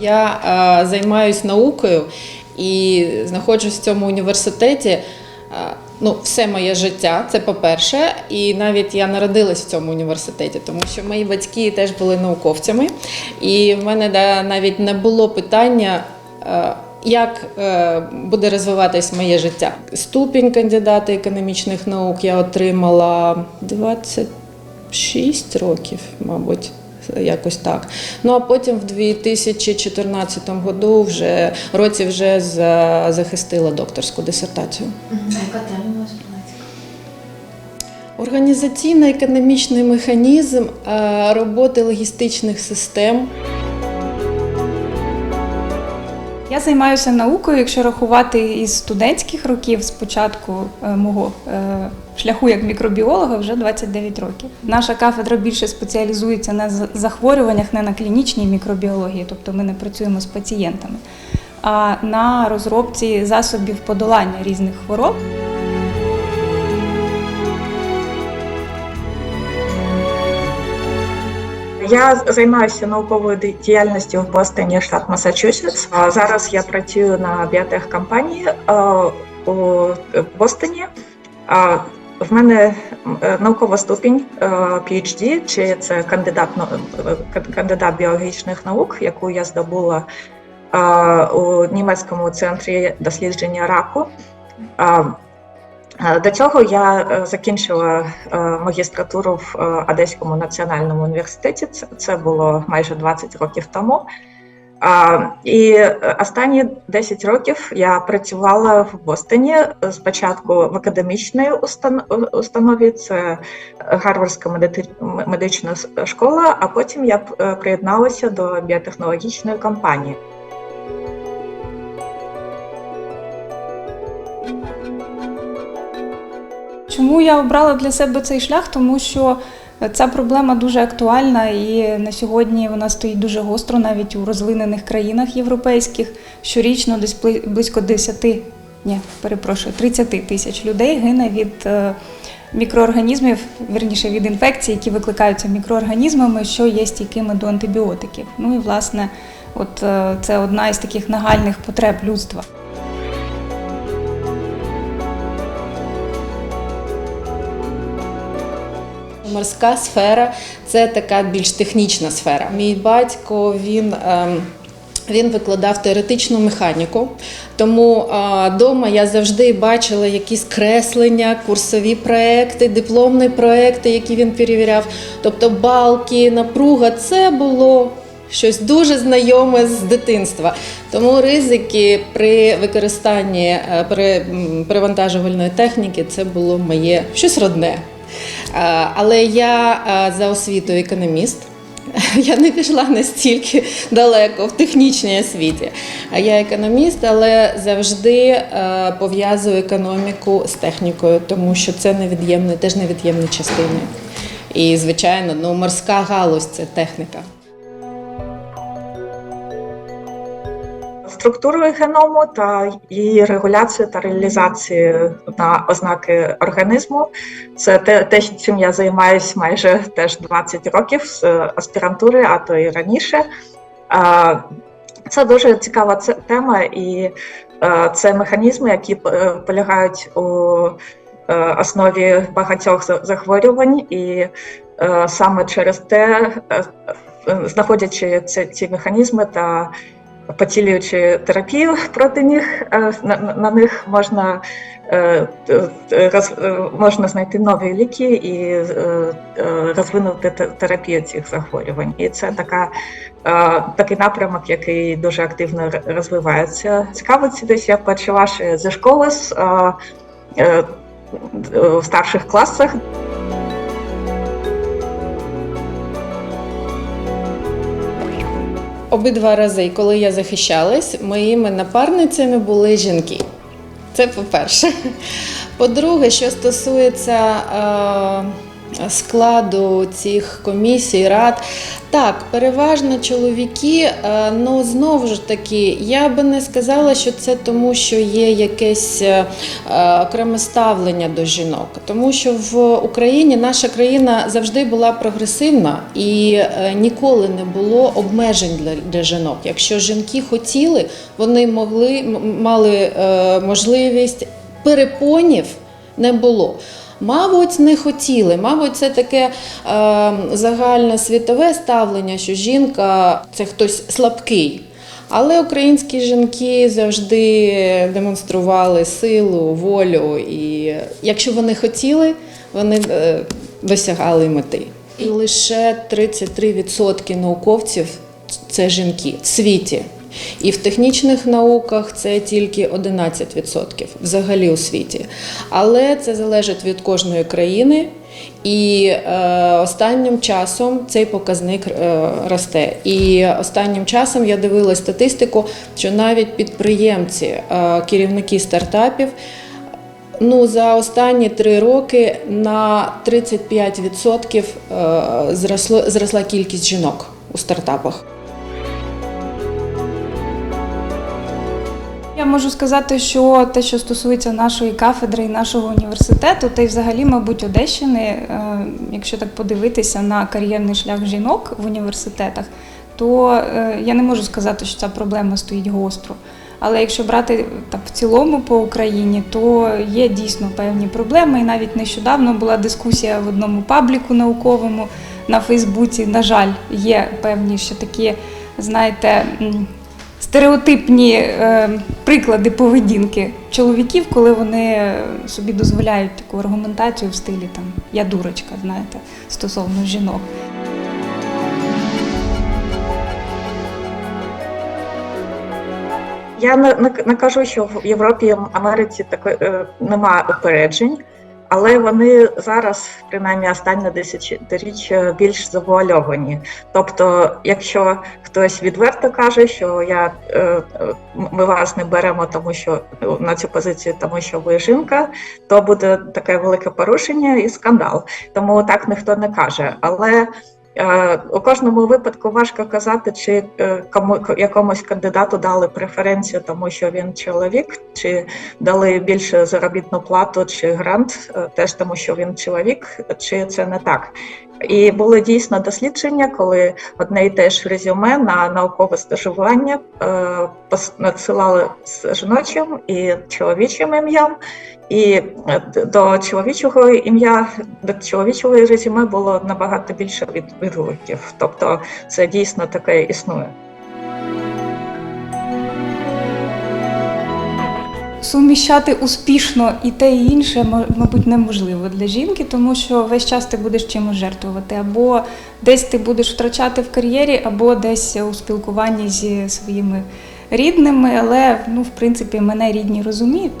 Я е, займаюся наукою і знаходжусь в цьому університеті. е, Ну, все моє життя, це по-перше, і навіть я народилась в цьому університеті, тому що мої батьки теж були науковцями, і в мене да, навіть не було питання, е, як е, буде розвиватись моє життя. Ступінь кандидата економічних наук я отримала 26 років, мабуть. Якось так. Ну а потім в 2014 году вже році вже захистила докторську дисертацію. А яка тема у вас була? Організаційно-економічний механізм е, роботи логістичних систем. Я займаюся наукою, якщо рахувати із студентських років, з початку е, мого е, шляху як мікробіолога, вже 29 років. Наша кафедра більше спеціалізується на захворюваннях, не на клінічній мікробіології, тобто ми не працюємо з пацієнтами, а на розробці засобів подолання різних хвороб. Я займаюся науковою діяльністю в Бостоні, штат Масачусетс. Зараз я працюю на біотехкомпанії у Бостоні. В мене е, наукова ступінь е, PhD, чи це кандидат е, кан- кандидат біологічних наук, яку я здобула е, у німецькому центрі дослідження раку. Е, До цього я е, закінчила е, магістратуру в е, Одеському національному університеті. Це було майже 20 років тому. І останні 10 років я працювала в Бостоні спочатку в академічній установі, це Гарвардська медична школа, а потім я е, приєдналася до біотехнологічної компанії. Чому я обрала для себе цей шлях? Тому що ця проблема дуже актуальна і на сьогодні вона стоїть дуже гостро навіть у розвинених країнах європейських. Щорічно десь бли- близько 10, ні, перепрошую, 30 тисяч людей гине від е, мікроорганізмів, вірніше від інфекцій, які викликаються мікроорганізмами, що є стійкими до антибіотиків. Ну і власне, от е, це одна із таких нагальних потреб людства. Морська сфера це така більш технічна сфера. Мій батько він. ем, Він викладав теоретичну механіку, тому вдома я завжди бачила якісь креслення, курсові проекти, дипломні проекти, які він перевіряв. Тобто балки, напруга це було щось дуже знайоме з дитинства. Тому ризики при використанні е, при перевантажувальної техніки це було моє щось родне. Е, Але я е, за освітою економіст. Я не пішла настільки далеко в технічній освіті. Я економіст, але завжди е, пов'язую економіку з технікою, тому що це невід'ємне, теж невід'ємні частини. І, звичайно, ну, морська галузь це техніка. Структурою геному та її регуляцію та реалізацію на ознаки організму. Це те, те, чим я займаюся майже теж 20 років з аспірантури, а то і раніше. Це дуже цікава тема, і е, це механізми, які е, полягають у е, основі багатьох захворювань, і саме через те, знаходячи ці механізми та поцілюючи терапію проти них, е, на, на- них можна, е, роз, е, можна знайти нові ліки і розвинути терапію цих захворювань. І це така, такий напрямок, який дуже активно розвивається. Цікаво, це десь я почала ще зі школи з, в старших класах. Обидва рази, коли я захищалась, моїми напарницями були жінки. Це по-перше. По-друге, що стосується е, складу цих комісій, рад. Так, переважно чоловіки, е, ну знову ж таки, я би не сказала, що це тому, що є якесь е, е, окреме ставлення до жінок. Тому що в Україні наша країна завжди була прогресивна і ніколи не було обмежень для, жінок. Якщо жінки хотіли, вони могли мали можливість перепонів не було. Мабуть, не хотіли. Мабуть, це таке е, загальне світове ставлення, що жінка це хтось слабкий. Але українські жінки завжди демонстрували силу, волю, і якщо вони хотіли, вони е, досягали мети. І лише 33% науковців це жінки в світі. І в технічних науках це тільки 11% взагалі у світі. Але це залежить від кожної країни. І е, останнім часом цей показник е, росте. І останнім часом я дивилась статистику, що навіть підприємці, е, керівники стартапів, ну за останні три роки на 35% е, зросло, зросла кількість жінок у стартапах. Я можу сказати, що те, що стосується нашої кафедри і нашого університету, та й взагалі, мабуть, Одещини, е, якщо так подивитися на кар'єрний шлях жінок в університетах, то е, я не можу сказати, що ця проблема стоїть гостро. Але якщо брати так в цілому по Україні, то є дійсно певні проблеми. І навіть нещодавно була дискусія в одному пабліку науковому на Фейсбуці. На жаль, є певні ще такі, знаєте. Стереотипні е, приклади поведінки чоловіків, коли вони собі дозволяють таку аргументацію в стилі там я дурочка, знаєте, стосовно жінок. Я не, що в Європі Америці тако, е, немає упереджень, але вони зараз, принаймні останнє десятиріччя, більш завуальовані. Тобто, якщо хтось відверто каже, що я, е, ми вас не беремо, тому що ну, на цю позицію, тому що ви жінка, то буде таке велике порушення і скандал. Тому так ніхто не каже. Але У кожному випадку важко казати, чи е, кому якомусь кандидату дали преференцію, тому що він чоловік, чи дали більше заробітну плату, чи грант, е, теж тому, що він чоловік, чи це не так. І були дійсно дослідження, коли одне і те ж резюме на наукове стажування е, надсилали з жіночим і чоловічим ім'ям. І е, до чоловічого ім'я, до чоловічого резюме було набагато більше від, відгуків. Тобто це дійсно таке існує. Суміщати успішно і те і інше, ма- мабуть, неможливо для жінки, тому що весь час ти будеш чимось жертвувати. Або десь ти будеш втрачати в кар'єрі, або десь у спілкуванні зі своїми рідними. Але ну, в принципі, мене рідні розуміють.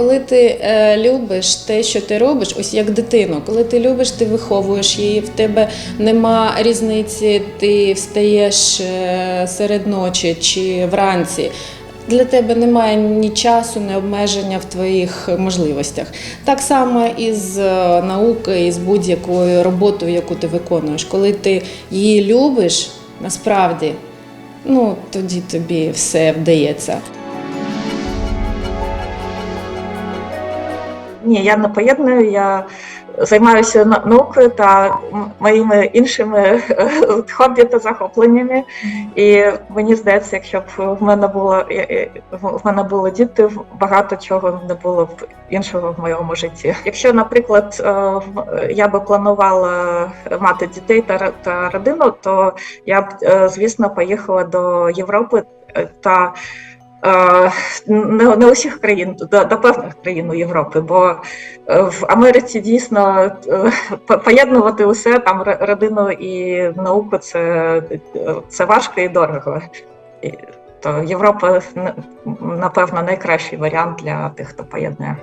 Коли ти е, любиш те, що ти робиш, ось як дитину, коли ти любиш, ти виховуєш її, в тебе нема різниці, ти встаєш е, серед ночі чи вранці. Для тебе немає ні часу, ні обмеження в твоїх можливостях. Так само і з е, наукою, і з будь-якою роботою, яку ти виконуєш. Коли ти її любиш, насправді, ну тоді тобі все вдається. Ні, я не поєдную. Я займаюся наукою та моїми іншими е, хобі та захопленнями. І мені здається, якщо б в мене було е, е, в мене були діти, багато чого не було б іншого в моєму житті. Якщо, наприклад, я би планувала мати дітей та та родину, то я б, звісно, поїхала до Європи та. Е, Не, не усіх країн, до, до певних країн у Європи, бо е, в Америці дійсно е, поєднувати усе там родину і науку це, це важко і дорого. То Європа напевно найкращий варіант для тих, хто поєднує.